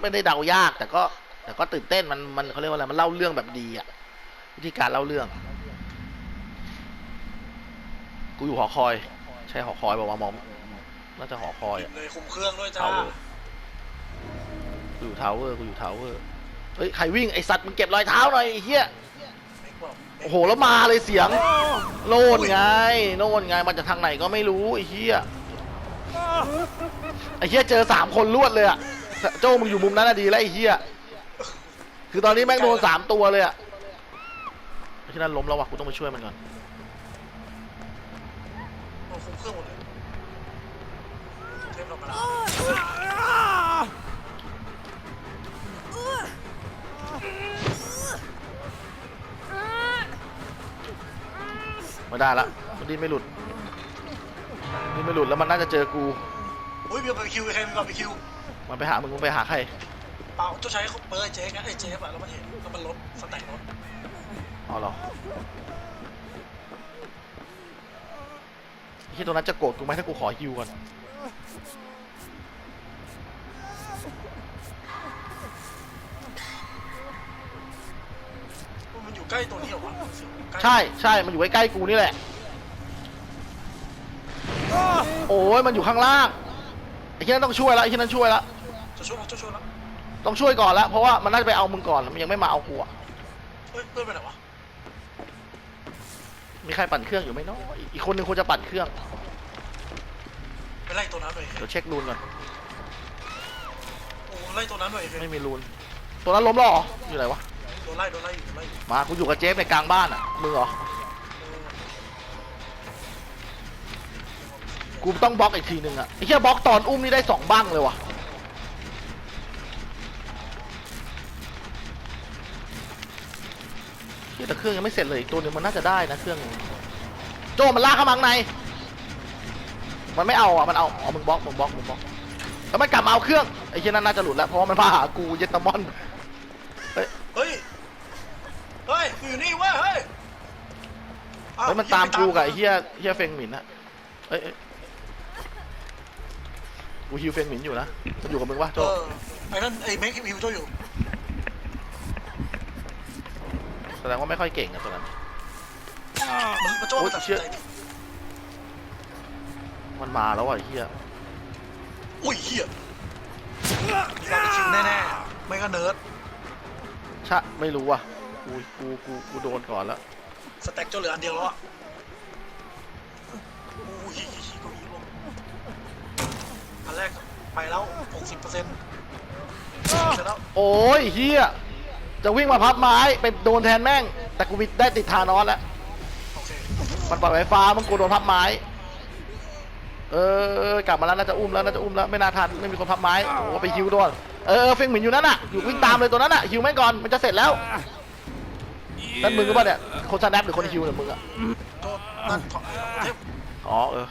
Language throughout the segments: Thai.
ไม่ได้เดายาก แต่ก็ แต่ก็ตื่นเต้นมันมันเขาเรียกว่าอะไรมันเล่าเรื่องแบบดีอะวิธีการเล่าเรื่อง กูอยู่หอคอย ใช่หอคอยบอกว่ามองน่าจะหอคอยอะเลยคุมเครื่องด้วยจ้า ทาวเวอร์กูอยู่ทาวเวอร์กูอยู่ทาวเวอร์เฮ้ยใครวิ่งไอสัตว์มึงเก็บรอยเท้าหน่อยไอ้เฮียไม่บอกโอ้โหแล้วมาเลยเสียงโน่นไงโน่นไงมาจากทางไหนก็ไม่รู้ไอ้เฮียไอ้เฮียเจอสามคนรวดเลยอะ โจ้มึงอยู่มุมนั้นอะดีแล้วไอ้เฮียคือตอนนี้แม่งโดนสามตัวเลยอะไอ้ที่นั่นล้มแล้ววะกูต้องไปช่วยมันก่อนโอ้คุมเครื่องหมดเลยเทปเรามาแล้วไม่ได้ละมันดิ้นไม่หลุดดิ้นไม่หลุดแล้วมันน่าจะเจอกูอุ้ยเบียร์ไปคิวใครมึงก่อนไปคิว มันไปหามึงมึงไปหาใครเปล่าเจ้าชายเขาเปิดไอ้เจ๊งั้นไอ้เจ๊อะแล้วมันเห็นแล้วมันลดสแต็กลดอ๋อเหรอที่ตรงนั้นจะโกรธกูไหมถ้ากูขอฮิวก่อนมันอยู่ใกล้ตัวนี้เหรอวะใกล้ใช่ใช่มันอยู่ใกล้ๆกูนี่แหละ โอ้ยมันอยู่ข้างล่างไอ้ที่นั่นต้องช่วยแล้วไอ้ที่นั่นช่วยแล้ว จะช่วยแล้วจะช่วยแล้วต้องช่วยก่อนแล้วเพราะว่ามันน่าจะไปเอามึงก่อนมันยังไม่มาเอากูอะเฮ้ยเพื่อนไปไหนวะมีใครปั่นเครื่องอยู่ไหมเนาะอีกคนหนึ่งควรจะปั่นเครื่องไปไล่ตัวนั้นหน่อยเดี๋ยวเช็ครูนก่อนโอ้ไล่ตัวนั้นหน่อยเฮ้ยไม่มีรูนตัวนั้นล้มแล้วเหรออยู่ไหนวะโดนไล่โดนไล่อยู่โดนไล่อยู่มากูอยู่กับเจฟในกลางบ้านอะมึงเหรอเออกูต้องบล็อกอีกทีหนึ่งอะไอ้เหี้ยบล็อกตอนอุ้มนี่ได้สองบ้างเลยว่ะ เหี้ยแต่เครื่องยังไม่เสร็จเลยอีกตัวหนึงมันน่าจะได้นะเครื่องหนึ่งโจมันลากเข้ามาข้างใน มันไม่เอาอะมันเอาเอามึงบล็อกมึงบล็อกมึงบล็อกแล้วมันกลับมาเอาเครื่องไอ้เหี้ยนั่นน่าจะหลุดแล้วเพราะว่ามันมาหากูเยตามอนเฮ้ย เฮ้ย เฮ้ยกูอยู่นี่เว้ย เฮ้ยอ้วเฮ้ยมันตามกูกับไอ้เหี้ยเหี้ยเฟงหมินอะเอ้ยเอ้ยกูฮิวเฟงหมินอยู่นะ มันอยู่กับมึงวะโจเออไอ้นั่นไอ้เมคฮิวโจอยู่ แสดงว่าไม่ค่อยเก่งอะตัวนั้น มันมันโจโอ้มัยนตัดเชี่สินยใจดิมันมาแล้วว่ะไอ้เหี้ยอุ้ยเหี้ยเราจะคิวแน่ๆ ไม่ก็เนิร์ดชะไม่รู้ว่ะกูกูกูกูโดนก่อนแล้ว สแต็กเจ้าเหลืออันเดียวแล้วอะอุ้ยเก็อีลงอันแรกไปแล้ว 60%เสร็จแล้ว โอ้ยเหี้ย จะวิ่งมาพับไม้ไปโดนแทนแม่ง แต่กูได้ติดทานอสแล้วมันปล่อยไฟฟ้ามันกูโดนพับไม้ เออกลับมาแล้วน่าจะอุ้มแล้วน่าจะอุ้มแล้วไม่น่าทันไม่มีคนพับไม้โอ้ไปฮิวโดนเออเออเฟงหมินอยู่นั่นน่ะอยู่วิ่งตามเลยตัวนั้นน่ะฮิวแม่งก่อนมันจะเสร็จแล้วนั่นมึงก็ป่ะเนี่ยคนสแนปหรือคนฮิวเนี่ยมึงอะอ๋อเออ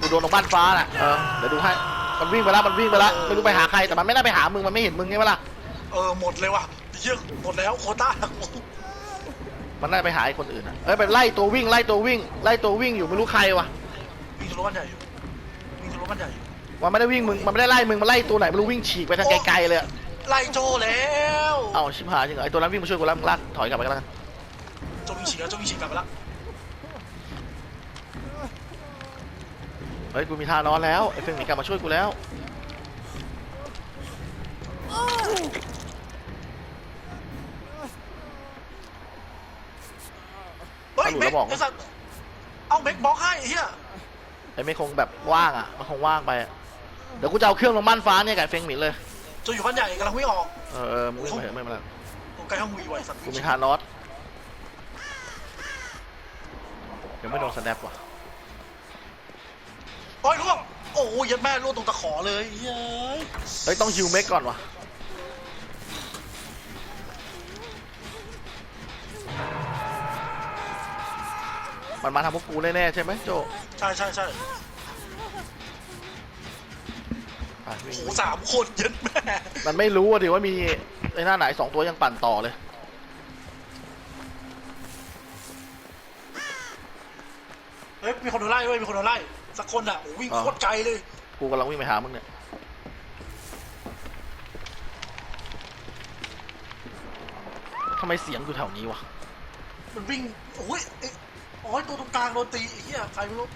กูโดนตรงบ้านฟ้าน่ะเออเดี๋ยวดูให้มันวิ่งไปแล้วมันวิ่งไปแล้วไม่รู้ไปหาใครแต่มันไม่น่าไปหามึงมันไม่เห็นมึงไงวะล่ะเออหมดเลยว่ะ เยอะหมดแล้วโควต้ามันน่าไปหาไอ้คนอื่นนะเอ้ยไปไล่ตัววิ่งไล่ตัววิ่งไล่ตัววิ่งอยู่ไม่รู้ใครวะวิ่งทะลุบ้านใหญ่อยู่วิ่งทะลุบ้านใหญ่อยู่มันไม่ได้วิ่งมึงมันไม่ได้ไล่มึงมันไล่ตัวไหนไม่รู้วิ่งฉีกไปทางไกลๆเลยอะไล่โจแล้วเอ้าชิบหายจริงเหรอไอ้ตัวนั้นวิ่งมาช่วยกูแล้วมึงลากถอยกลับไปก็แล้วกันโจวิ่งฉีกแล้วโจวิ่งฉีกกลับไปแล้วเฮ้ยกูมีทานอนแล้วไอ้เฟงหมีกลับมาช่วยกูแล้ว เฮ้ย เอา หลุดเมแล้วกบอกไอ้สัตว์เอาเมกบล็อกให้ไอ้เฮียไอ้ไม่คงแบบว่างอะ มันคงว่างไปอะเดี๋ยวกูจะเอาเครื่องลงบ้านฟ้าเนี่ยกับไอ้เฟงหมินเลยโจอยู่บ้านใหญ่กำลังวิ่งออกเออเออมึงวิ่งไปเถอะไม่เป็นไรกูใกล้ห้องวีไว้สัตว์กูมีทานอสยังไม่โดนสแนปว่ะโอ้ยล่วงโอ้ยยัดแม่ล่วงตรงตะขอเลยเฮ้ยเฮ้ยต้องฮิวเมกก่อนว่ะ มันมาทำพวกกูแน่ๆใช่ไหมโจใช่ใช่ใช่ไปวิ่โอ้สามคนเย็นแม่มันไม่รู้ว่ะดิว่ามีไอ้หน้าไหนสองตัวยังปั่นต่อเลย เฮ้ยมีคนโดนไล่เว้ยมีคนโดนไล่สักคนอะโอ้วิ่งโคตรไกลเลยกูกำลังวิ่งไปหามึงเนี่ยทำไมเสียงอยู่แถวนี้วะมันวิ่งโอ้ย โอ้ยตัวตรงกลางโดนตีไอ้เหี้ยใครไม่รู้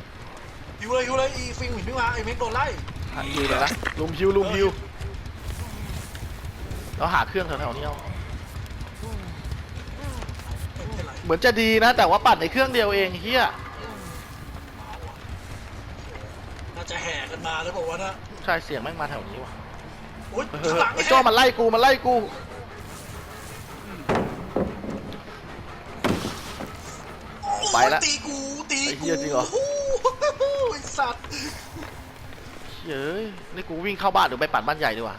ฮิวเลยฮิวเลยอีฟิงหมิ่นไม่มาไอ้เม็กโดนไล่หาฮิวเลยนะลุมฮิวลุมฮิวเราหาเครื่องแถวๆนี้เอาไม่เป็นไรเหมือนจะดีนะ แต่ว่าปั่นในเครื่องเดียวเองเฮียน่าจะแห่กันมาแล้วบอกว่านะใช่เสียงแม่งมาแถวนี้วะโอ้ยเฮ้ยข้างหลังไอ้โจ้มันไล่กูมันไล่กู ไปละโอ้ยตีกูตีไอ้กูเหี้ยจริงเหรอ โโไอ้สัตว์เฮ้ยนี่กูวิ่งเข้าบ้านหรือไปปั่นบ้านใหญ่ดีกว่า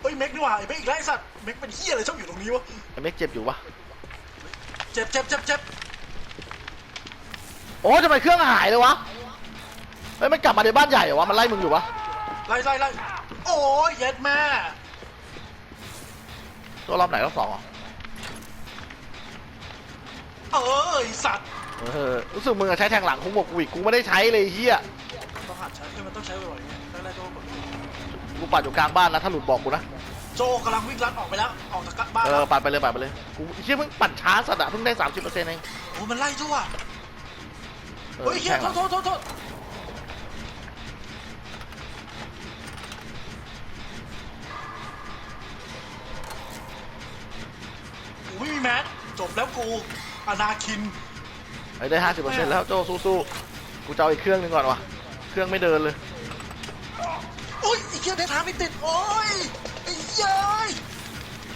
เฮ้ยเม็กนี่หว่าไอ้เม็กอีกแล้วไอ้สัตว์เม็กเป็นเหี้ยอะไรชอบอยู่ตรงนี้วะไอ้เม็กเจ็บอยู่ปะเจ็บเจ็บเจ็บเจ็บโอ้ทำไมเครื่องหายเลยวะเฮ้ยมันกลับมาในบ้านใหญ่เหรอวะมันไล่มึงอยู่ปะไล่ไล่ไล่โอ้ยเย็ดแม่ตัวรอบไหนรอบสองเหรอ เออไอ้สัตว์เออรู้สึกมึงอะใช้แทงหลังคงบอกกูอีกกูไม่ได้ใช้เลยเฮียต้องหัดใช้คือมันต้องใช้บ่อยๆไงไล่ๆโจกดกูปั่นอยู่กลางบ้านนะถ้าหลุดบอกกูนะโจกำลังวิ่งลัดออกไปแล้วออกจากบ้านเอแล้อวปั่นไปเลยปั่นไปเลยกูเฮียเพิ่งปั่นช้าสัตว์อะเพิ่งได้สามสิบเปอร์เซ็นต์เองโอ้มันไล่ทั่วออเฮ้ยเฮียแทงโทหลัษงโทษโทษโทษกูไม่มีแมสจบแล้วกู อนาคินไอ้ได้ห้าสิบเปอร์เซ็นต์แล้วโจสู้ๆกูจะเอาอีกเครื่องหนึงก่อนวะเครื่องไม่เดินเลยโอ้ยไอ้เหี้ยได้ทางไม่ติดโอ้ยไอ้เย้ย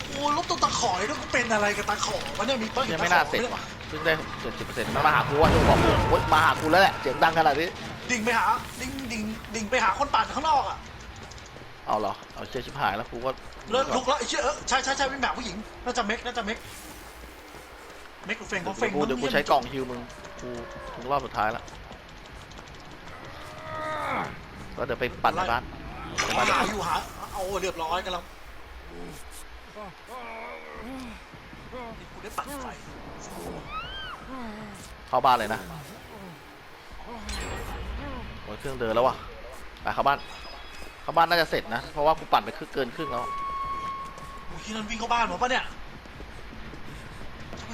โอ้ลบตัวตะขอยแล้วกูเป็นอะไรกับตะขอวะเนี่ยมีต้นยังไม่น่าเสร็จว่ะเพิ่งได้เจ็ดสิบเปอร์เซ็นต์มาหากูว่าโจบอกกูโอ๊ยมาหากูแล้วแหละเสียงดังขนาดนี้ดิ่งไปหาดิ่งดิ่งดิ่งไปหาคนปั่นข้างนอกอะเอาเหรอเอาเชี่ยชิบหายแล้วกูก็เลิกลุกแล้วไอ้เชี่ยเออใช่ใช่ใช่วิ่งแบบผู้หญิงน่าจะเม็กน่าจะเม็ก เม็กกูเฟงเดี๋เขายวเฟงกูเดี๋ยวกูใช้กล่องฮิวมึงกูถึงรอบสุดท้ายแล้วก็เดี๋ยวไปปั่นในบ้านในบ้านหาอยู่หาเอาเรียบร้อยกันแล้วนี่กูได้ปั่นไฟเข้าบ้านเลยนะโอ้ยเครื่องเดินแล้ววะไปเข้าบ้านเข้าบ้านน่าจะเสร็จนะ เพราะว่ากูปั่นไปครึ่งเกินครึ่งแล้วโอ้ยที่นั่นวิ่งเข้าบ้านเหรอปะเนี่ยทำ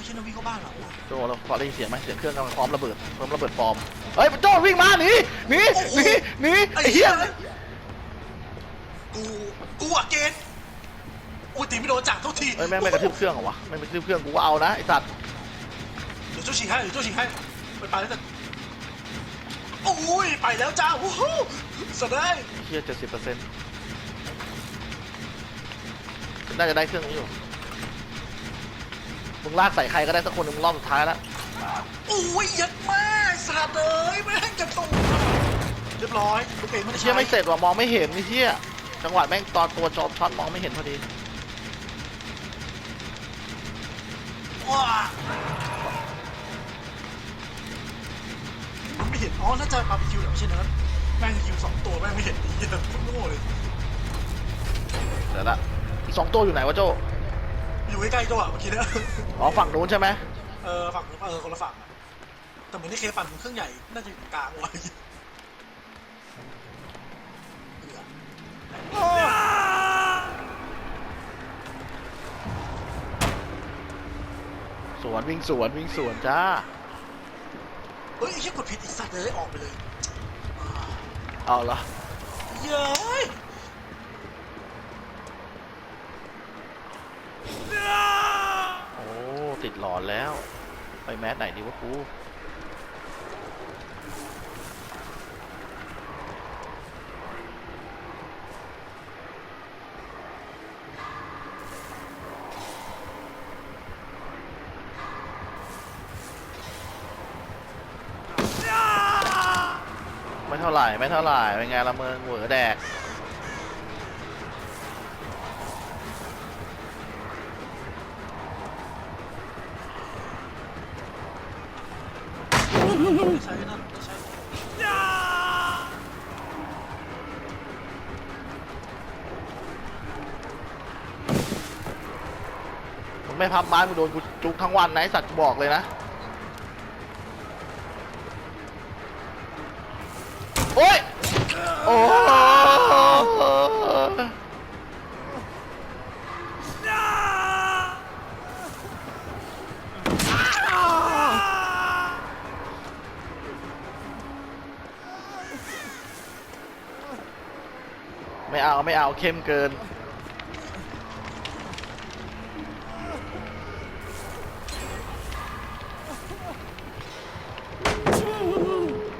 ไมที่นั่นวิ่งเข้าบ้านเหรอโจ้เราพอได้ยินเสียงไหมเสียงเครื่องกำลังพร้อมระเบิดพร้อมระเบิดปลอมเฮ้ยโจ้วิ่งมาหนีหนีหนีหนีไอ้ไอ้เหี้เหี้ยยกูกูอะเกณฑ์อุ้ยตีไม่โดนจับทุกทีเฮ้ยแม่งไม่กระทืบเครื่องเหรอวะไม่งกระทืบเครื่องกูก็เอานะไอ้สัตว์เดี๋ยวเจ้าฉีกให้เดี๋ยวเจ้าฉีกให้ไปไปแล้วแต่โอ้ยไปแล้วจ้าวู้ฮู้สดได้เหี้ยเจ็ดสิบเปอร์เซ็นต์น่าจะได้เครื่องนี้อยู่ มึงลากใส่ใครก็ได้สักคนหนึ่งรอบสุดท้ายแล้วโอ้ยยัดแม่สัตว์เอ้ยแม่งจะตูเรียบร้อยลูกเองไม่ได้เชี่ยไม่เสร็จว่ะมองไม่เห็นนี่เชี่ยจังหวะแม่งตอนตัวจอช็อตมองไม่เห็นพอดีว้าไม่เห็นอ๋อน่าจะบาร์บีคิวแหละไม่ใช่นะแม่งคิวสองตัวแม่งไม่เห็นดีอะโคตรโง่เลยเดี๋ยวละอีกสองตัวอยู่ไหนวะโจ อยู่ใกล้ๆตัวอะเมื่อกี้เนี่ยอ๋อฝั่งนู้นใช่ไหมเออฝั่งเออคนละฝั่งอะแต่เหมือนที่เคปั่นเครื่องใหญ่น่าจะอยู่กลางไว้เหลือสวนวิ่งสวนวิ่งสวนจ้า เฮ้ยไอ้เหี้ยกดผิดอีกสัตว์เลยออกไปเลยเอาเหรอเย้ย โอ้ติด หลอนแล้ว ไปแมสไหนดีวะกูไม่เท่าไหร่ ไม่เท่าไหร่เป็นไงละเมืองเหวอแดก ใช่นั่นไม่ใช่มึงไม่พับบ้านมึงโดนกูจุกทั้งวันนะไอสัตว์กูบอกเลยนะ โอ้ย โอ้ ไม่เอาไม่เข้มเกิน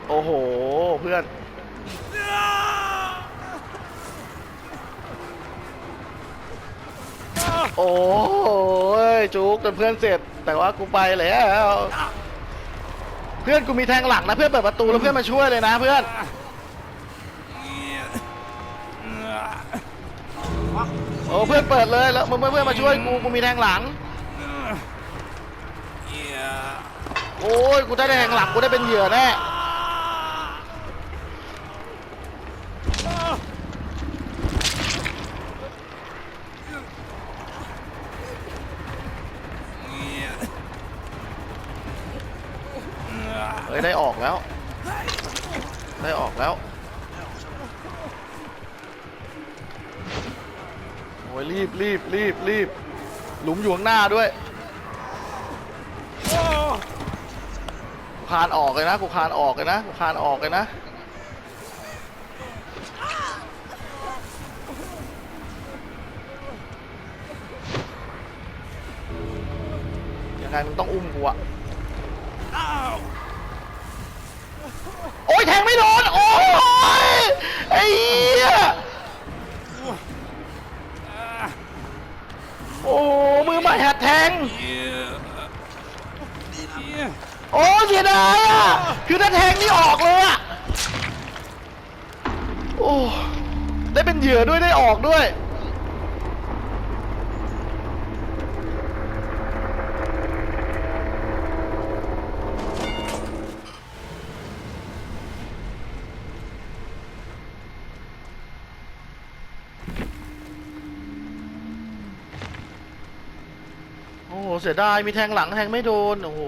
โอ้โห เพื่อน โอ้ยจุกจนเพื่อนเสร็จ แต่ว่ากูไปแล้ว เพื่อนกูมีแทงหลังนะ เพื่อนเปิดประตูแล้วเพื่อนมาช่วยเลยนะเพื่อน โอ้เพื่อนเปิดเลยแล้วมึงเพื่อนมาช่วยกูกูมีแทงหลังโอ้ยกูได้แทงหลังกูได้เป็นเหยื่อแน่เฮ้ยได้ออกแล้ว ได้ออกแล้ว ยรีบรีบรีบรีบหลุมอยู่ข้างหน้าด้วยกูคานออกเลยนะกูคานออกเลยนะกูคานออกเลยนะยังไงมึงต้องอุ้มกูอะโอ้ยแทงไม่โดนโอ้ยไอ้เหี้ย โอ้มือใหม่หัดแทง โอ้เสียดายอะคือถ้าแทงนี่ออกเลยอะโอ้ได้เป็นเหยื่อด้วยได้ออกด้วย เสียดายมีแทงหลังแทงไม่โดน โอ้โห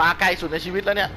มาไกลสุดในชีวิตแล้วเนี่ย